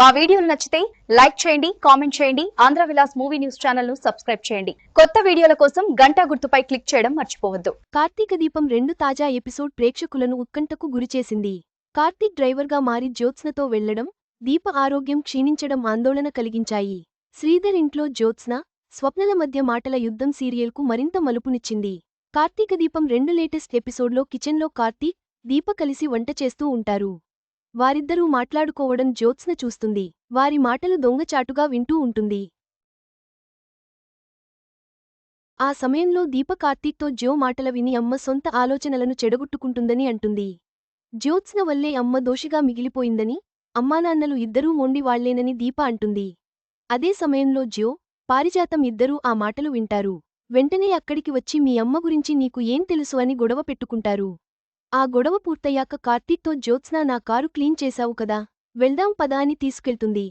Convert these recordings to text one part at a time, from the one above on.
మా వీడియోలు నచ్చితే లైక్ చేయండి కామెంట్ చేయండి ఆంధ్ర విలాస్ మూవీ న్యూస్ ఛానల్ను సబ్స్క్రైబ్ చేయండి. కొత్త వీడియోల కోసం గంట గుర్తుపై క్లిక్ చేయడం మర్చిపోవద్దు. కార్తీక దీపం రెండు తాజా ఎపిసోడ్ ప్రేక్షకులను ఉత్కంఠకు గురిచేసింది. కార్తీక్ డ్రైవర్గా మారి జ్యోత్స్నతో వెళ్ళడం దీప ఆరోగ్యం క్షీణించడం ఆందోళన కలిగించాయి. శ్రీధర్ ఇంట్లో జ్యోత్స్న స్వప్నల మధ్య మాటల యుద్ధం సీరియల్కు మరింత మలుపునిచ్చింది. కార్తీక దీపం రెండు లేటెస్ట్ ఎపిసోడ్లో కిచెన్లో కార్తీక్ దీప కలిసి వంట చేస్తూ ఉంటారు. వారిద్దరూ మాట్లాడుకోవడం జ్యోత్స్న చూస్తుంది. వారి మాటలు దొంగచాటుగా వింటూ ఉంటుంది. ఆ సమయంలో దీప కార్తీక్తో జ్యో మాటల విని అమ్మ సొంత ఆలోచనలను చెడగొట్టుకుంటుందని అంటుంది. జ్యోత్స్న వల్లే అమ్మ దోషిగా మిగిలిపోయిందని అమ్మానాన్నలు ఇద్దరూ మొండి వాళ్ళేనని దీప అంటుంది. అదే సమయంలో జ్యో పారిజాతం ఇద్దరూ ఆ మాటలు వింటారు. వెంటనే అక్కడికి వచ్చి మీ అమ్మ గురించి నీకు ఏం తెలుసు అని గొడవ పెట్టుకుంటారు. ఆ గొడవ పూర్తయ్యాక కార్తీక్తో జ్యోత్స్న నా కారు క్లీన్ చేశావు కదా వెళ్దాం పదా అని తీసుకెళ్తుంది.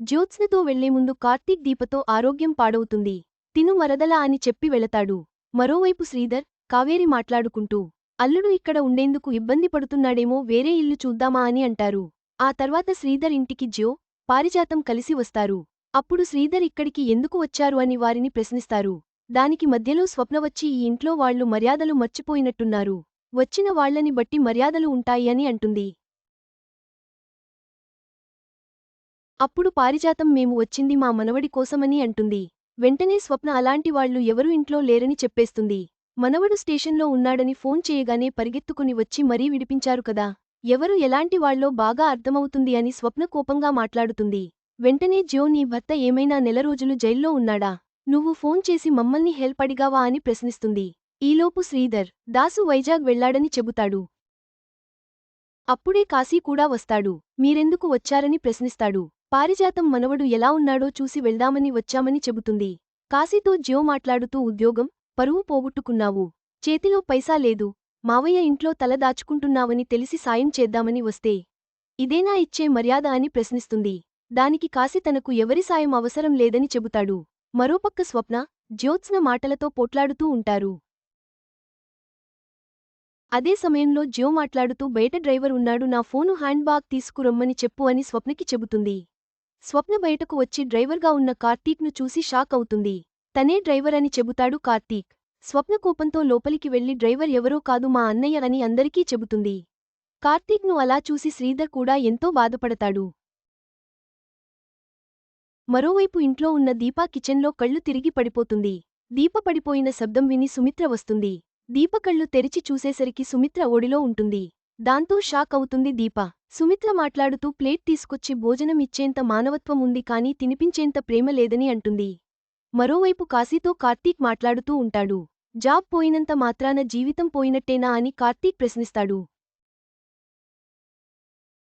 జ్యోత్స్నతో వెళ్ళే ముందు కార్తీక్ దీపతో ఆరోగ్యం పాడవుతుంది. తిను మరదలా అని చెప్పి వెళతాడు. మరోవైపు శ్రీధర్ కావేరి మాట్లాడుకుంటూ అల్లుడు ఇక్కడ ఉండేందుకు ఇబ్బంది పడుతున్నాడేమో వేరే ఇల్లు చూద్దామా అని అంటారు. ఆ తర్వాత శ్రీధర్ ఇంటికి జ్యో పారిజాతం కలిసి వస్తారు. అప్పుడు శ్రీధర్ ఇక్కడికి ఎందుకు వచ్చారు అని వారిని ప్రశ్నిస్తారు. దానికి మధ్యలో స్వప్న వచ్చి ఈ ఇంట్లో వాళ్ళు మర్యాదలు మర్చిపోయినట్టున్నారు. వచ్చిన వాళ్ళని బట్టి మర్యాదలు ఉంటాయి అని అంటుంది. అప్పుడు పారిజాతం మేము వచ్చింది మా మనవడి కోసమని అంటుంది. వెంటనే స్వప్న అలాంటి వాళ్ళు ఎవరు ఇంట్లో లేరని చెప్పేస్తుంది. మనవడు స్టేషన్లో ఉన్నాడని ఫోన్ చేయగానే పరిగెత్తుకుని వచ్చి మరీ విడిపించారు కదా. ఎవరు ఎలాంటి వాళ్ళో బాగా అర్థమవుతుంది అని స్వప్న కోపంగా మాట్లాడుతుంది. వెంటనే జ్యో నీ భర్త ఏమైనా నెల రోజులు జైల్లో ఉన్నాడా? నువ్వు ఫోన్ చేసి మమ్మల్ని హెల్ప్ అడిగావా అని ప్రశ్నిస్తుంది. ఈలోపు శ్రీధర్ దాసు వైజాగ్ వెళ్ళాడని చెబుతాడు. అప్పుడే కాశీ కూడా వస్తాడు. మీరెందుకు వచ్చారని ప్రశ్నిస్తాడు. పారిజాతం మనవడు ఎలా ఉన్నాడో చూసి వెళ్దామని వచ్చామని చెబుతుంది. కాశీతో జ్యో మాట్లాడుతూ ఉద్యోగం పరువు పోగొట్టుకున్నావు. చేతిలో పైసా లేదు. మావయ్య ఇంట్లో తల దాచుకుంటున్నావని తెలిసి సాయం చేద్దామని వస్తే. ఇదేనా ఇచ్చే మర్యాద అని ప్రశ్నిస్తుంది. దానికి కాశీ తనకు ఎవరి సాయం అవసరం లేదని చెబుతాడు. మరోపక్క స్వప్న జ్యోత్స్న మాటలతో పోట్లాడుతూ ఉంటారు. అదే సమయంలో జ్యో మాట్లాడుతూ బయట డ్రైవర్ ఉన్నాడు నా ఫోను హ్యాండ్బ్యాగ్ తీసుకురమ్మని చెప్పు అని స్వప్నకి చెబుతుంది. స్వప్న బయటకు వచ్చి డ్రైవర్గా ఉన్న కార్తీక్ను చూసి షాక్ అవుతుంది. తనే డ్రైవర్ అని చెబుతాడు కార్తీక్. స్వప్న కోపంతో లోపలికి వెళ్ళి డ్రైవర్ ఎవరో కాదు మా అన్నయ్య అని అందరికీ చెబుతుంది. కార్తీక్ను అలా చూసి శ్రీధర్ కూడా ఎంతో బాధపడతాడు. మరోవైపు ఇంట్లో ఉన్న దీపా కిచెన్లో కళ్ళు తిరిగి పడిపోతుంది. దీప పడిపోయిన శబ్దం విని సుమిత్ర వస్తుంది. దీప కళ్ళు తెరిచి చూసేసరికి సుమిత్ర ఒడిలో ఉంటుంది. దాంతో షాక్ అవుతుంది దీప. సుమిత్ర మాట్లాడుతూ ప్లేట్ తీసుకొచ్చి భోజనం ఇచ్చేంత మానవత్వం ఉంది కానీ తినిపించేంత ప్రేమ లేదని అంటుంది. మరోవైపు కాశీతో కార్తీక్ మాట్లాడుతూ ఉంటాడు. జాబ్ పోయినంత మాత్రాన జీవితం పోయినట్టేనా అని కార్తీక్ ప్రశ్నిస్తాడు.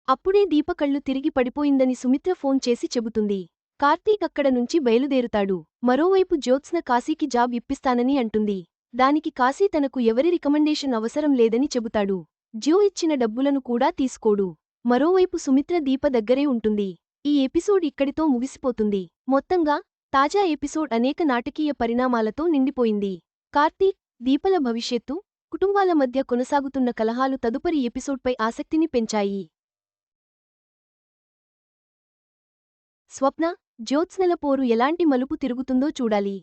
అప్పుడే దీప కళ్ళు తిరిగి పడిపోయిందని సుమిత్ర ఫోన్ చేసి చెబుతుంది. కార్తీక్ అక్కడ నుంచి బయలుదేరుతాడు. మరోవైపు జ్యోత్స్న కాశీకి జాబ్ ఇప్పిస్తానని అంటుంది. దానికి కాశీ తనకు ఎవరి రికమెండేషన్ అవసరం లేదని చెబుతాడు. జ్యో ఇచ్చిన డబ్బులను కూడా తీసుకోడు. మరోవైపు సుమిత్ర దీప దగ్గరే ఉంటుంది. ఈ ఎపిసోడ్ ఇక్కడితో ముగిసిపోతుంది. మొత్తంగా తాజా ఎపిసోడ్ అనేక నాటకీయ పరిణామాలతో నిండిపోయింది. కార్తీక్ దీపల భవిష్యత్తు కుటుంబాల మధ్య కొనసాగుతున్న కలహాలు తదుపరి ఎపిసోడ్పై ఆసక్తిని పెంచాయి. స్వప్న జ్యోత్స్నల పోరు ఎలాంటి మలుపు తిరుగుతుందో చూడాలి.